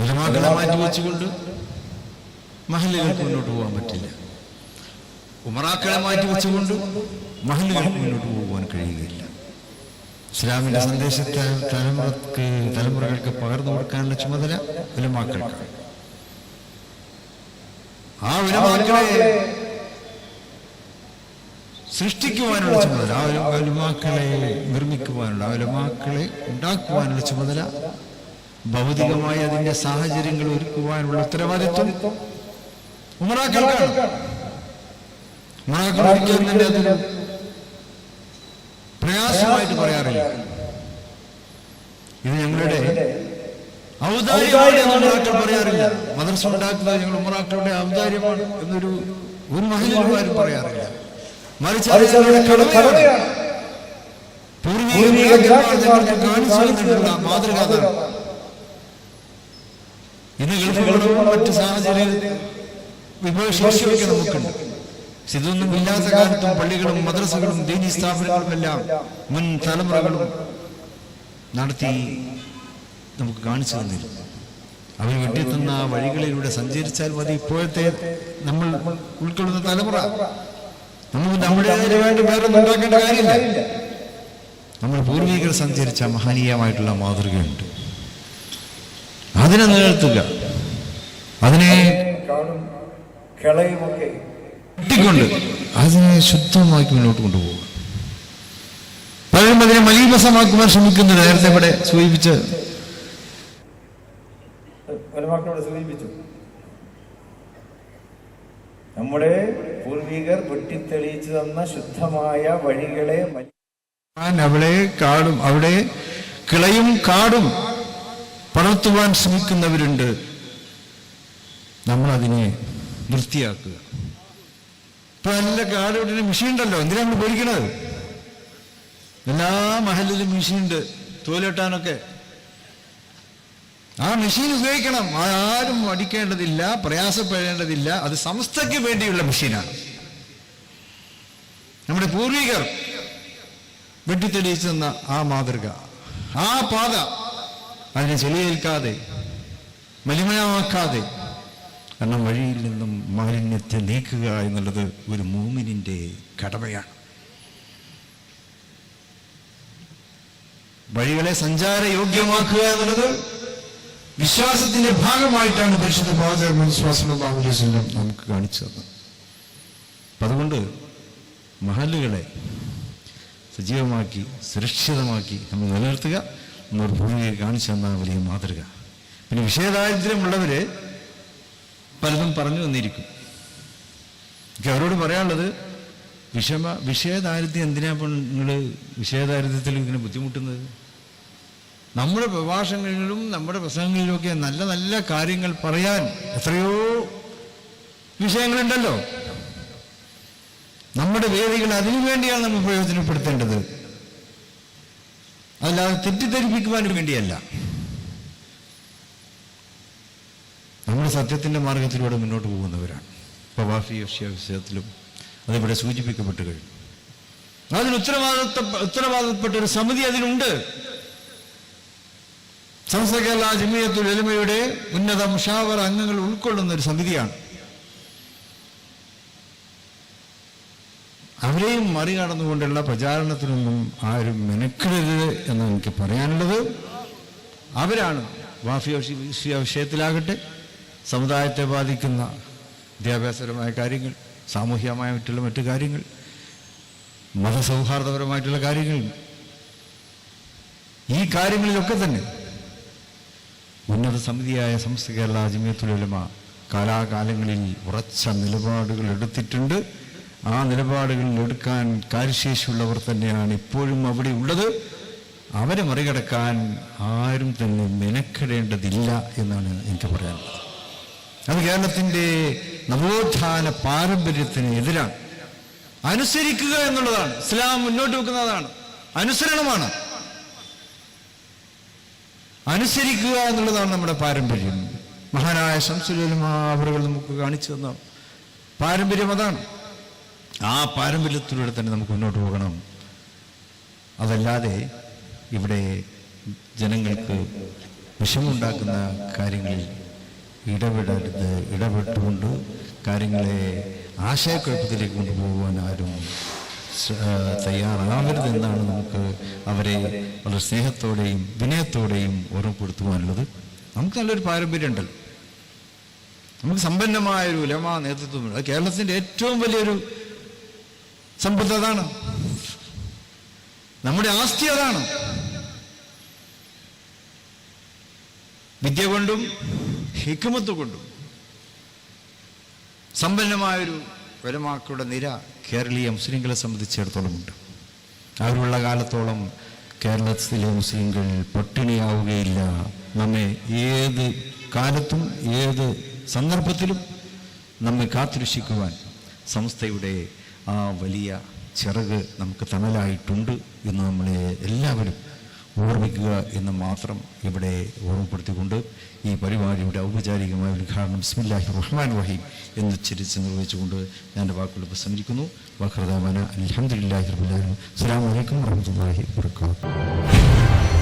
ഉലമാക്കളെ മാറ്റി വെച്ചുകൊണ്ട് മഹലുകൾക്ക് മുന്നോട്ട് പോകാൻ പറ്റില്ല. ഉമറാക്കളെ മാറ്റി വെച്ചുകൊണ്ട് മഹലുകൾക്ക് മുന്നോട്ട് പോകുവാൻ കഴിയുകയില്ല. ഇസ്ലാമിന്റെ സന്ദേശത്തെ തലമുറയ്ക്ക് തലമുറകൾക്ക് പകർന്നു കൊടുക്കാനുള്ള ചുമതല ഉലമാക്കൾക്കാണ്. ആ ഉലമാക്കളെ സൃഷ്ടിക്കുവാനുള്ള ചുമതല ആ ഉല- ഉലമാക്കളെ നിർമ്മിക്കുവാനുള്ള ആ ഉലമാക്കളെ ഉണ്ടാക്കുവാനുള്ള ചുമതല ഭൗതികമായി അതിന്റെ സാഹചര്യങ്ങൾ ഒരുക്കുവാനുള്ള ഉത്തരവാദിത്വം ഉമറാക്കൾക്കാണ് ഉമറാക്കൾ ഒരിക്കലും തന്നെ അതൊരു പ്രയാസമായിട്ട് പറയാറില്ല. ഇത് ഞങ്ങളുടെ ഔദാര്യമാണ് എന്ന് ഉമറാക്കൾ പറയാറില്ല. മദർസ ഉണ്ടാക്കുന്നത് ഞങ്ങൾ ഉമറാക്കളുടെ ഔദാര്യമാണ് എന്നൊരു ഒരു മഹിളമാരും പറയാറില്ല. മറിച്ച് അത് ഞങ്ങളുടെ കടമയാണ്. പൂർവീക കാണിച്ചു തന്നിട്ടുള്ള മാതൃക അതാണ് ഇന്ന് ഗൾഫുകളും മറ്റു സാഹചര്യ വിഭവശേഷിയൊക്കെ നമുക്കുണ്ട്. ഇതൊന്നും ഇല്ലാത്ത കാലത്തും പള്ളികളും മദ്രസകളും ദീനി സ്ഥാപനങ്ങളും എല്ലാം മുൻ തലമുറകളും നടത്തി നമുക്ക് കാണിച്ചു തന്നിരുന്നു. അവർ വെട്ടിത്തുന്ന ആ വഴികളിലൂടെ സഞ്ചരിച്ചാൽ മതി. ഇപ്പോഴത്തെ നമ്മൾ ഉൾക്കൊള്ളുന്ന തലമുറ നമുക്ക് നമ്മുടെ വേണ്ടി വേറെ ഉണ്ടാക്കേണ്ട കാര്യമില്ല. നമ്മൾ പൂർവികർ സഞ്ചരിച്ച മഹനീയമായിട്ടുള്ള മാതൃകയുണ്ട്. അതിനെ നിലനിർത്തുക. അതിനെ കിട്ടിക്കൊണ്ട് അതിനെ ശുദ്ധമാക്കി മുന്നോട്ട് കൊണ്ടുപോകുക പലരും അതിനെ മലീമസമാക്കുവാൻ ശ്രമിക്കുന്നത് നേരത്തെ ഇവിടെ സൂചിപ്പിച്ച് നമ്മുടെ പൂർവികർ വെട്ടിത്തെളിയിച്ചു തന്ന ശുദ്ധമായ വഴികളെ അവളെ കാടും അവിടെ കിളയും കാടും പടർത്തുവാൻ ശ്രമിക്കുന്നവരുണ്ട്. നമ്മളതിനെ വൃത്തിയാക്കുക. ഇപ്പൊ നല്ല കാടുവെട്ടിന് മെഷീൻ ഉണ്ടല്ലോ എന്തിനാ നമ്മൾ പേടിക്കണത്? എല്ലാ മഹലിലും മെഷീൻ ഉണ്ട് തോലിട്ടാനൊക്കെ. ആ മെഷീൻ ഉപയോഗിക്കണം. ആരും അടിക്കേണ്ടതില്ല പ്രയാസപ്പെടേണ്ടതില്ല. അത് സംസ്ഥയ്ക്ക് വേണ്ടിയുള്ള മെഷീനാണ്. നമ്മുടെ പൂർവികർ വെട്ടിത്തെളിയിച്ചു തന്ന ആ മാതൃക. ആ പാത അതിനെ ചെളിയേൽക്കാതെ മലിമയമാക്കാതെ കാരണം വഴിയിൽ നിന്നും മാലിന്യത്തെ നീക്കുക എന്നുള്ളത് ഒരു മൂമിനിന്റെ കടമയാണ്. വഴികളെ സഞ്ചാര യോഗ്യമാക്കുക എന്നുള്ളത് വിശ്വാസത്തിന്റെ ഭാഗമായിട്ടാണ് പരിശുദ്ധ പാചകം നമുക്ക് കാണിച്ചു തന്നത്. അപ്പൊ അതുകൊണ്ട് മഹലുകളെ സജീവമാക്കി സുരക്ഷിതമാക്കി നമ്മൾ നിലനിർത്തുക. എന്നൊരു ഭൂമിയെ കാണിച്ചു തന്ന വലിയ മാതൃക. പിന്നെ വിഷയദാരിദ്ര്യമുള്ളവർ പലതും പറഞ്ഞു വന്നിരിക്കും. എനിക്ക് അവരോട് പറയാനുള്ളത് വിഷമ വിഷയദാരിദ്ര്യം എന്തിനാ നിങ്ങൾ വിഷയദാരിദ്ര്യത്തിൽ ഇങ്ങനെ ബുദ്ധിമുട്ടുന്നത്? നമ്മുടെ പ്രഭാഷണങ്ങളിലും നമ്മുടെ പ്രസംഗങ്ങളിലുമൊക്കെ നല്ല നല്ല കാര്യങ്ങൾ പറയാൻ എത്രയോ വിഷയങ്ങളുണ്ടല്ലോ. നമ്മുടെ വേദികൾ അതിനു വേണ്ടിയാണ് നമ്മൾ പ്രയോജനപ്പെടുത്തേണ്ടത്. അല്ലാതെ തെറ്റിദ്ധരിപ്പിക്കുവാൻ വേണ്ടിയല്ല. നമ്മൾ സത്യത്തിന്റെ മാർഗത്തിലൂടെ മുന്നോട്ട് പോകുന്നവരാണ്. പ്രവാഫി വിഷയത്തിലും അതിവിടെ സൂചിപ്പിക്കപ്പെട്ട് കഴിഞ്ഞു. അതിന് ഉത്തരവാദിത്ത ഉത്തരവാദിത്തപ്പെട്ട ഒരു സമിതി അതിനുണ്ട് സംസ്ഥ കേരള എലിമയുടെ ഉന്നത മുഷാവർ അംഗങ്ങൾ ഉൾക്കൊള്ളുന്ന ഒരു സമിതിയാണ്. അവരെയും മറികടന്നുകൊണ്ടുള്ള പ്രചാരണത്തിനൊന്നും ആരും മെനക്കെടരുത്. എനിക്ക് പറയാനുള്ളത് അവരാണ് വിഷയ വിഷയത്തിലാകട്ടെ സമുദായത്തെ ബാധിക്കുന്ന വിദ്യാഭ്യാസപരമായ കാര്യങ്ങൾ സാമൂഹികമായ മറ്റുള്ള മറ്റു കാര്യങ്ങൾ മതസൗഹാർദ്ദപരമായിട്ടുള്ള കാര്യങ്ങൾ. ഈ കാര്യങ്ങളിലൊക്കെ തന്നെ ഉന്നത സമിതിയായ സംസ്ഥ കേരള ജമിയത്തുലമ കാലാകാലങ്ങളിൽ ഉറച്ച നിലപാടുകൾ എടുത്തിട്ടുണ്ട്. ആ നിലപാടുകളിൽ എടുക്കാൻ കാര്യശേഷിയുള്ളവർ തന്നെയാണ് ഇപ്പോഴും അവിടെ ഉള്ളത്. അവരെ മറികടക്കാൻ ആരും തന്നെ മെനക്കെടേണ്ടതില്ല എന്നാണ് എനിക്ക് പറയാനുള്ളത്. അത് കേരളത്തിന്റെ നവോത്ഥാന പാരമ്പര്യത്തിന് എതിരാണ്. അനുസരിക്കുക എന്നുള്ളതാണ്. ഇസ്ലാം മുന്നോട്ട് വെക്കുന്നതാണ് അനുസരണമാണ്. അനുസരിക്കുക എന്നുള്ളതാണ് നമ്മുടെ പാരമ്പര്യം. മഹാനായ ശംസുലമാവറുകൾ നമുക്ക് കാണിച്ചു തന്ന പാരമ്പര്യം അതാണ്. ആ പാരമ്പര്യത്തിലൂടെ തന്നെ നമുക്ക് മുന്നോട്ട് പോകണം. അതല്ലാതെ ഇവിടെ ജനങ്ങൾക്ക് വിഷമുണ്ടാക്കുന്ന കാര്യങ്ങളിൽ ഇടപെടരുത് ഇടപെട്ടുകൊണ്ട് കാര്യങ്ങളെ ആശയക്കുഴപ്പത്തിലേക്ക് കൊണ്ടുപോകുവാൻ ആരും തയ്യാറാവരുതെന്നാണ് നമുക്ക് അവരെ വളരെ സ്നേഹത്തോടെയും വിനയത്തോടെയും ഓർമ്മപ്പെടുത്തുവാനുള്ളത്. നമുക്ക് നല്ലൊരു പാരമ്പര്യം ഉണ്ടല്ലോ. നമുക്ക് സമ്പന്നമായ ഒരു ഉലമ നേതൃത്വമുണ്ട് അത് കേരളത്തിന്റെ ഏറ്റവും വലിയൊരു സമ്പത്ത് അതാണ്. നമ്മുടെ ആസ്തി അതാണ്. വിദ്യ കൊണ്ടും ഹിക്കുമത്ത് കൊണ്ടും സമ്പന്നമായൊരു വരമാക്കളുടെ നിര കേരളീയ മുസ്ലിങ്ങളെ സംബന്ധിച്ചിടത്തോളമുണ്ട് അവരുള്ള കാലത്തോളം കേരളത്തിലെ മുസ്ലിങ്ങൾ പട്ടിണിയാവുകയില്ല. നമ്മെ ഏത് കാലത്തും ഏത് സന്ദർഭത്തിലും നമ്മെ കാത്തുരക്ഷിക്കുവാൻ സംസ്ഥയുടെ ആ വലിയ ചിറക് നമുക്ക് തണലായിട്ടുണ്ട് എന്ന് നമ്മളെ എല്ലാവരും ഓർമ്മിക്കുക എന്ന് മാത്രം ഇവിടെ ഓർമ്മപ്പെടുത്തിക്കൊണ്ട് ഈ പരിപാടിയുടെ ഔപചാരികമായ ഉദ്ഘാടനം ബിസ്മില്ലാഹി റഹ്മാൻ റഹീം എന്ന് ചിരിച്ച് നിർവഹിച്ചുകൊണ്ട് ഞാൻ എന്റെ വാക്കുകൾ ഉപസംഹരിക്കുന്നു വാഹൃദാമന അലഹമുല്ലാഹി റബുല്ലാലും അസ്സാം വലൈക്കും വറഹ്മത്തുള്ളാഹി വാത്തു